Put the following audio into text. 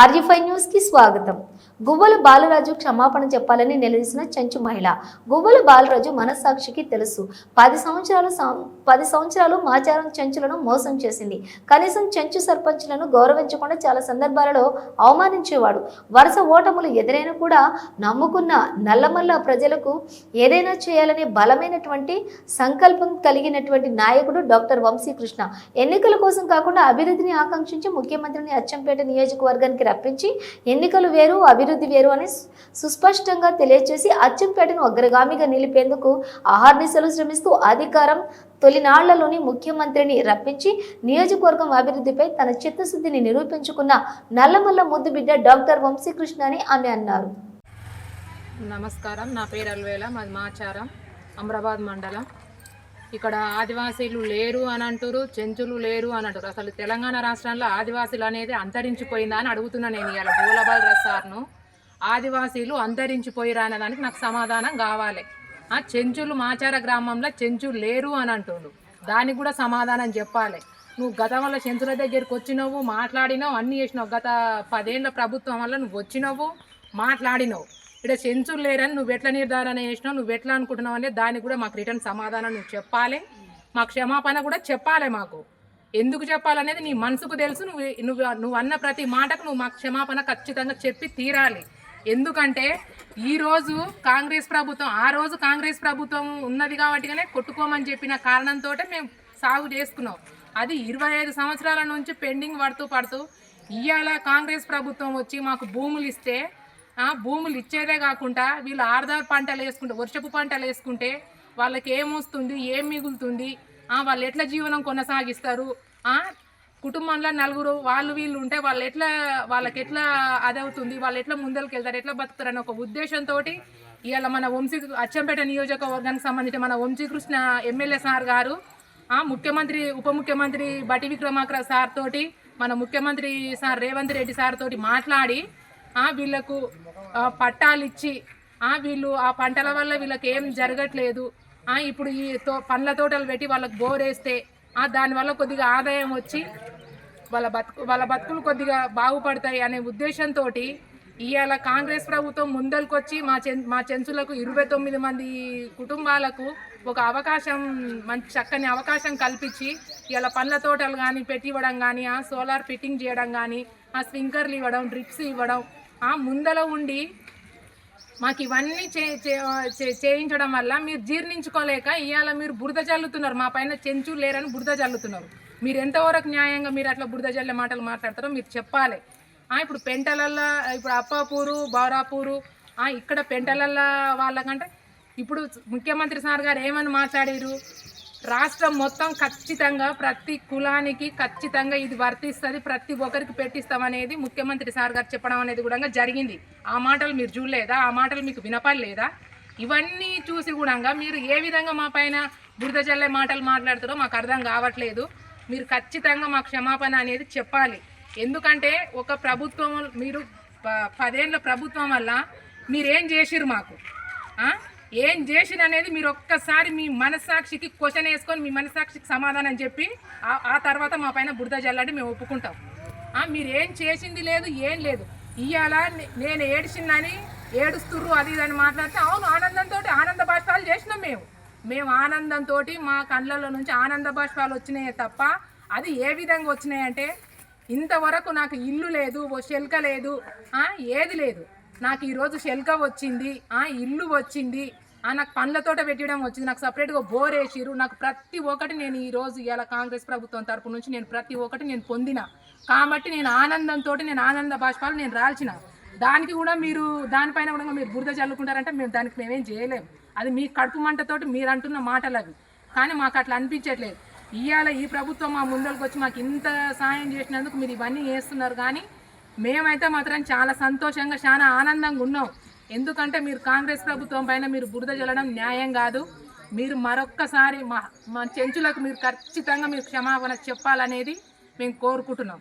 ఆర్యఫై న్యూస్కి స్వాగతం. గువ్వల బాలరాజు క్షమాపణ చెప్పాలని నిలదీసిన చెంచు మహిళ. గువ్వల బాలరాజు మనస్సాక్షికి తెలుసు. పది సంవత్సరాలు పది సంవత్సరాలు మాచారం చెంచులను మోసం చేసింది. కనీసం చెంచు సర్పంచులను గౌరవించకుండా చాలా సందర్భాలలో అవమానించేవాడు. వరుస ఓటములు ఎదురైనా కూడా నమ్ముకున్న నల్లమల్ల ప్రజలకు ఏదైనా చేయాలనే బలమైనటువంటి సంకల్పం కలిగినటువంటి నాయకుడు డాక్టర్ వంశీకృష్ణ. ఎన్నికల కోసం కాకుండా అభివృద్ధిని ఆకాంక్షించి ముఖ్యమంత్రిని అచ్చంపేట నియోజకవర్గానికి రప్పించి ఎన్నికలు వేరు అభివృద్ధి వేరు అని సుస్పష్టంగా తెలియజేసి అచ్చంపేటను అగ్రగామిగా నిలిపేందుకు ఆహార్నిశలు శ్రమిస్తూ అధికారం తొలినాళ్ళలోని ముఖ్యమంత్రిని రప్పించి నియోజకవర్గం అభివృద్ధిపై తన చిత్తశుద్ధిని నిరూపించుకున్న నల్లమల్ల ముద్దుబిడ్డ డాక్టర్ వంశీకృష్ణ అని ఆమె అన్నారు. నమస్కారం. నా పేరు అల్వేల. మాది మాచారం అమరాబాద్ మండలం. ఇక్కడ ఆదివాసీలు లేరు అని అంటారు చెంచులు లేరు అని అంటారు అసలు తెలంగాణ రాష్ట్రంలో ఆదివాసీలు అనేది అంతరించిపోయిందా అని అడుగుతున్నాను నేను ఇవాళ గోలబాల్ రసార్ను ఆదివాసీలు అంతరించిపోయిరా అనే దానికి నాకు సమాధానం కావాలి. ఆ చెంచులు మాచార గ్రామంలో చెంచులు లేరు అని అంటుండు దానికి కూడా సమాధానం చెప్పాలి. నువ్వు గతంలో చెంచుల దగ్గరికి వచ్చినావు మాట్లాడినావు అన్నీ చేసినావు. గత పదేళ్ళ ప్రభుత్వం వల్ల నువ్వు వచ్చినావు మాట్లాడినావు. ఇక్కడ సెన్సులు లేరని నువ్వు ఎట్లా నిర్ధారణ చేసినావు? నువ్వు ఎట్లా అనుకుంటున్నావు? అనేది దానికి కూడా మాకు రిటర్న్ సమాధానం నువ్వు చెప్పాలి. మా క్షమాపణ కూడా చెప్పాలి మాకు. ఎందుకు చెప్పాలనేది నీ మనసుకు తెలుసు. నువ్వు నువ్వు నువ్వు అన్న ప్రతి మాటకు నువ్వు మా క్షమాపణ ఖచ్చితంగా చెప్పి తీరాలి. ఎందుకంటే ఈరోజు కాంగ్రెస్ ప్రభుత్వం ఆ రోజు కాంగ్రెస్ ప్రభుత్వం ఉన్నది కాబట్టిగానే కొట్టుకోమని చెప్పిన కారణంతో మేము సాగు చేసుకున్నాం. అది ఇరవై ఐదు సంవత్సరాల నుంచి పెండింగ్ పడుతూ పడుతూ ఇవాళ కాంగ్రెస్ ప్రభుత్వం వచ్చి మాకు భూములు ఇస్తే భూములు ఇచ్చేదే కాకుండా వీళ్ళు ఆర్దార్ పంటలు వేసుకుంటే వర్షపు పంటలు వేసుకుంటే వాళ్ళకి ఏమొస్తుంది ఏం మిగులుతుంది? వాళ్ళు ఎట్లా జీవనం కొనసాగిస్తారు? కుటుంబంలో నలుగురు వాళ్ళు వీళ్ళు ఉంటే వాళ్ళు ఎట్లా వాళ్ళకి ఎట్లా అదవుతుంది వాళ్ళు ఎట్లా ముందరికి వెళ్తారు ఎట్లా బతుకుతారు అనే ఒక ఉద్దేశంతో ఇవాళ మన వంశీ అచ్చంపేట నియోజకవర్గానికి సంబంధించి మన వంశీకృష్ణ ఎమ్మెల్యే సార్ గారు ముఖ్యమంత్రి ఉప ముఖ్యమంత్రి బటి విక్రమార్క సార్ తోటి మన ముఖ్యమంత్రి సార్ రేవంత్ రెడ్డి సార్ తోటి మాట్లాడి వీళ్ళకు పట్టాలు ఇచ్చి ఆ, వీళ్ళు ఆ పంటల వల్ల వీళ్ళకి ఏం జరగట్లేదు. ఆ, ఇప్పుడు ఈ తో పండ్ల తోటలు పెట్టి వాళ్ళకి బోర్ వేస్తే ఆ, దానివల్ల కొద్దిగా ఆదాయం వచ్చి వాళ్ళ బతుకు వాళ్ళ బతుకులు కొద్దిగా బాగుపడతాయి అనే ఉద్దేశంతో ఇవాళ కాంగ్రెస్ ప్రభుత్వం ముందరికొచ్చి మా చెం మా చెంచులకు ఇరవై తొమ్మిది మంది కుటుంబాలకు ఒక అవకాశం మంచి చక్కని అవకాశం కల్పించి ఇవాళ పండ్ల తోటలు కానీ పెట్టి ఇవ్వడం కానీ ఆ సోలార్ ఫిట్టింగ్ చేయడం కానీ ఆ స్ప్రింకర్లు ఇవ్వడం డ్రిప్స్ ఇవ్వడం ముందల ఉండి మాకు ఇవన్నీ చే చే- చే- చేయించడం వల్ల మీరు జీర్ణించుకోలేక ఇవాళ మీరు బురద చల్లుతున్నారు మా పైన చెంచు లేరని బురద చల్లుతున్నారు మీరు ఎంతవరకు న్యాయంగా మీరు అట్లా బురద చల్లే మాటలు మాట్లాడతారో మీరు చెప్పాలి. ఇప్పుడు పెంటలల్లో ఇప్పుడు అప్పాపూరు బౌరాపూరు ఇక్కడ పెంటలల్లో వాళ్ళకంటే ఇప్పుడు ముఖ్యమంత్రి సార్ గారు ఏమని మాట్లాడారు రాష్ట్రం మొత్తం ఖచ్చితంగా ప్రతి కులానికి ఖచ్చితంగా ఇది వర్తిస్తుంది. ప్రతి ఒక్కరికి పెట్టిస్తామనేది ముఖ్యమంత్రి సార్ గారు చెప్పడం అనేది కూడా జరిగింది. ఆ మాటలు మీరు చూడలేదా? ఆ మాటలు మీకు వినపడలేదా? ఇవన్నీ చూసి కూడా మీరు ఏ విధంగా మా పైన బురద చల్లే మాటలు మాట్లాడుతారో మాకు అర్థం కావట్లేదు. మీరు ఖచ్చితంగా మా క్షమాపణ అనేది చెప్పాలి. ఎందుకంటే ఒక ప్రభుత్వం మీరు ప- ప్రభుత్వం వల్ల మీరేం చేసిరు మాకు? ఏం చేసిన అనేది మీరు ఒక్కసారి మీ మనస్సాక్షికి క్వశ్చన్ వేసుకొని మీ మనస్సాక్షికి సమాధానం చెప్పి ఆ- తర్వాత మా పైన బురద జల్లాడి మేము ఒప్పుకుంటాం. మీరేం మీరు ఏం చేసింది లేదు ఏం లేదు. ఇవాళ నేను ఏడిచిందని ఏడుస్తుర్రు అది ఇది అని మాట్లాడితే అవును ఆనందంతో ఆనంద బాష్పాలు చేసినాం మేము. మేము ఆనందంతో మా కళ్ళల్లో నుంచి ఆనంద బాష్పాలు వచ్చినాయే తప్ప అది ఏ విధంగా వచ్చినాయంటే ఇంతవరకు నాకు ఇల్లు లేదు ఓ శెల్క లేదు ఏది లేదు. నాకు ఈరోజు శెల్క వచ్చింది ఆ, ఇల్లు వచ్చింది ఆ, నాకు పండ్ల తోట పెట్టడం వచ్చింది నాకు సపరేట్గా బోర్ వేసిరు నాకు ప్రతి ఒక్కటి నేను ఈరోజు ఇవాళ కాంగ్రెస్ ప్రభుత్వం తరపు నుంచి నేను ప్రతి ఒక్కటి నేను పొందిన. కాబట్టి నేను ఆనందంతో నేను ఆనంద బాష్పాలు నేను రాల్చిన. దానికి కూడా మీరు దానిపైన కూడా మీరు బురద చల్లుకుంటారంటే మేము దానికి మేమేం చేయలేము అది మీ కడుపు మంటతోటి మీరు అంటున్న మాటలు అవి. కానీ మాకు అట్లా అనిపించట్లేదు. ఇవాళ ఈ ప్రభుత్వం మా ముందరికి వచ్చి మాకు ఇంత సాయం చేసినందుకు మీరు ఇవన్నీ చేస్తున్నారు కానీ మేమైతే మాత్రం చాలా సంతోషంగా చాలా ఆనందంగా ఉన్నాం. ఎందుకంటే మీరు కాంగ్రెస్ ప్రభుత్వం పైన మీరు బురద జల్లడం న్యాయం కాదు. మీరు మరొక్కసారి మా మా చెంచులకు మీరు ఖచ్చితంగా మీరు క్షమాపణ చెప్పాలనేది మేము కోరుకుంటున్నాం.